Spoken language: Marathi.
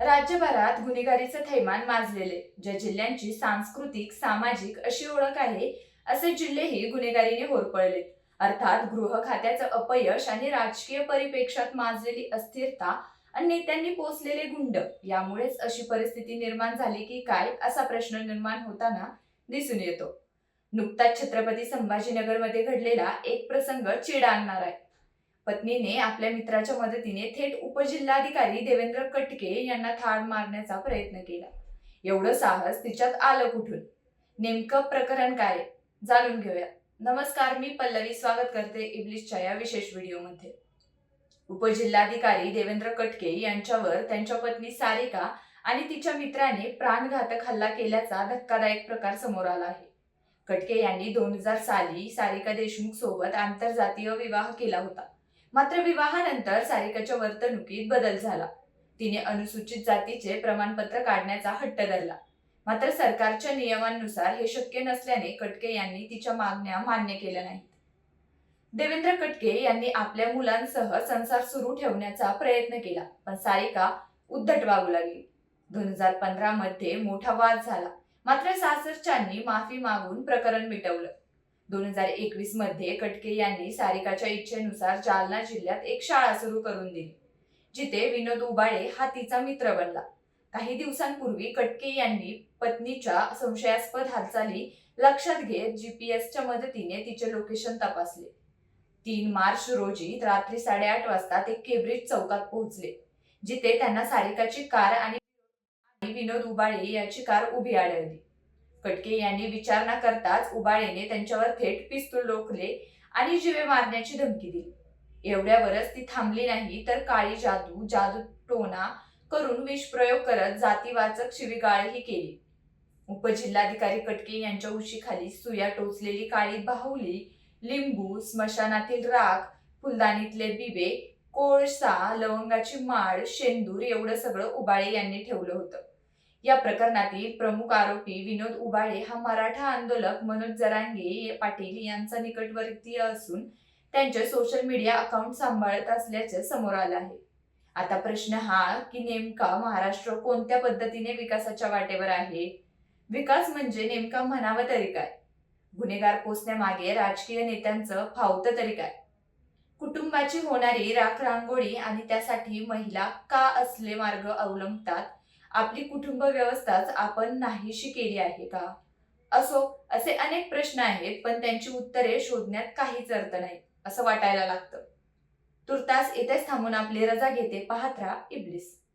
राज्यभरात गुन्हेगारीचं थैमान माजलेले ज्या जिल्ह्यांची सांस्कृतिक सामाजिक अशी ओळख आहे असे जिल्हेही गुन्हेगारीने होरपळले अर्थात गृह खात्याचं अपयश आणि राजकीय परिपेक्षात माजलेली अस्थिरता आणि नेत्यांनी पोचलेले गुंड यामुळेच अशी परिस्थिती निर्माण झाली की काय असा प्रश्न निर्माण होताना दिसून येतो. नुकताच छत्रपती संभाजीनगरमध्ये घडलेला एक प्रसंग चिडा आणणार आहे. पत्नीने आपल्या मित्राच्या मदतीने थेट उपजिल्हाधिकारी देवेंद्र कटके यांना ठार मारण्याचा प्रयत्न केला. एवढं साहस तिच्यात आलं कुठून? नेमकं प्रकरण काय जाणून घेऊया. नमस्कार मी पल्लवी. स्वागत करते इंग्लिशच्या या विशेष व्हिडिओमध्ये. उपजिल्हाधिकारी देवेंद्र कटके यांच्यावर त्यांच्या पत्नी सारिका आणि तिच्या मित्राने प्राणघातक हल्ला केल्याचा धक्कादायक प्रकार समोर आला आहे. कटके यांनी दोन हजार साली सारिका देशमुख सोबत आंतरजातीय विवाह केला होता. मात्र विवाहानंतर सारिकाच्या वर्तणुकीत बदल झाला. तिने अनुसूचित जातीचे प्रमाणपत्र काढण्याचा हट्ट धरला. मात्र सरकारच्या नियमांनुसार हे शक्य नसल्याने कटके यांनी तिच्या मागण्या मान्य केल्या नाहीत. देवेंद्र कटके यांनी आपल्या मुलांसह संसार सुरू ठेवण्याचा प्रयत्न केला पण सारिका उद्धट वागू लागली. दोन हजार पंधरा मध्ये मोठा वाद झाला. मात्र सासरच्यांनी माफी मागून प्रकरण मिटवलं. दोन हजार एकवीसमध्ये कटके यांनी सारिकाच्या इच्छेनुसार जालना जिल्ह्यात एक शाळा सुरू करून दिली जिथे विनोद उबाळे हा तिचा मित्र बनला. काही दिवसांपूर्वी कटके यांनी पत्नीच्या संशयास्पद हालचाली लक्षात घेत जीपीएसच्या मदतीने तिचे लोकेशन तपासले. तीन मार्च रोजी रात्री साडेआठ वाजता ते केब्रिज चौकात पोहोचले जिथे त्यांना सारिकाची कार आणि आणि विनोद उबाळे याची कार उभी आढळली. कटके यांनी विचारणा करताच उबाळेने त्यांच्यावर थेट पिस्तूल रोखले आणि जीवे मारण्याची धमकी दिली. एवढ्यावरच ती थांबली नाही तर काळी जादू जादू टोना करून विषप्रयोग करत जातीवाचक शिवीगाळही केली. उपजिल्हाधिकारी कटके यांच्या उशीखाली सुया टोचलेली काळी बाहुली लिंबू स्मशानातील राख फुलदाणीतले बिबे कोळसा लवंगाची माळ शेंदूर एवढं सगळं उबाळे यांनी ठेवलं होतं. या प्रकरणातील प्रमुख आरोपी विनोद उबाळे हा मराठा आंदोलक मनोज जरांगे पाटील यांचा निकटवर्तीय असून त्यांचे सोशल मीडिया अकाउंट सांभाळत असल्याचे समोर आलं आहे. आता प्रश्न हा की नेमका महाराष्ट्र कोणत्या पद्धतीने विकासाच्या वाटेवर आहे? विकास म्हणजे नेमका म्हणावं तरी काय? गुन्हेगार पोचण्यामागे राजकीय नेत्यांचं फावतं तरी काय? कुटुंबाची होणारी राख रांगोळी आणि त्यासाठी महिला का असले मार्ग अवलंबतात? आपली कुटुंब व्यवस्थाच आपण नाहीशी केली आहे का? असो असे अनेक प्रश्न आहेत पण त्यांची उत्तरे शोधण्यात काहीच अर्थ नाही असं वाटायला लागतं. तुर्तास इथेच थांबून आपली रजा घेते. पाहत राहा इब्लिस.